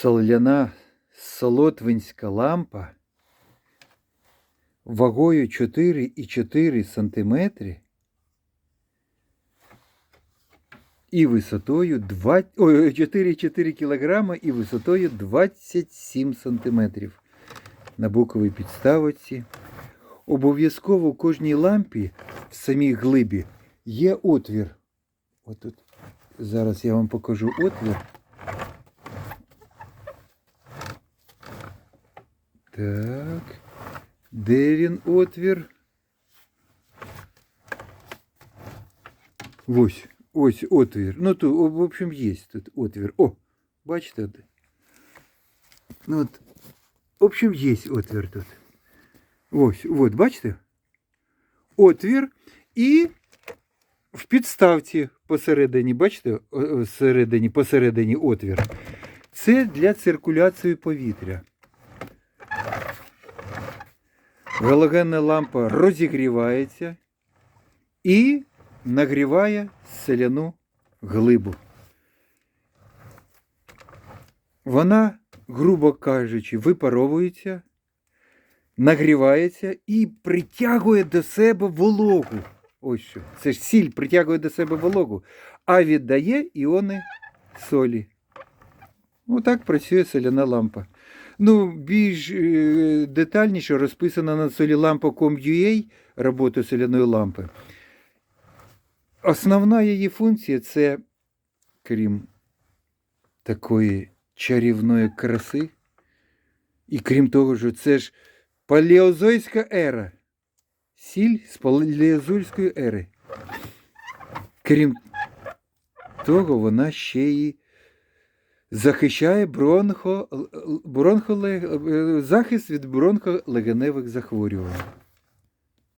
соляна солотвинська лампа вагою 4,4 см і висотою 4,4 кг і висотою 27 см на боковій підставці. Обов'язково в кожній лампі в самій глибі є отвір. Отут. Зараз я вам покажу отвір. Так. Де він отвір? Ось, ось отвір. Ну то, в общем, є тут отвір. О, бачите? от? Ну от, в общем, є отвір тут. Ось, от, бачите? Отвір і в підставці посередині, бачите, о- о, всередині, посередині отвір. Це для циркуляції повітря. Галогенна лампа розігрівається і нагріває селяну глибу. Вона, грубо кажучи, випаровується, нагрівається і притягує до себе вологу. Ось що. Це ж сіль притягує до себе вологу, а віддає іони солі. Отак працює соляна лампа. Ну, більш е, детальніше розписано на solilampa.com.ua роботу соляної лампи. Основна її функція це, крім такої чарівної краси, і крім того, що це ж палеозойська ера. Сіль з палеозойської ери. Крім того, вона ще й захищає бронхо, бронхоле, е, захист від бронхолегеневих захворювань.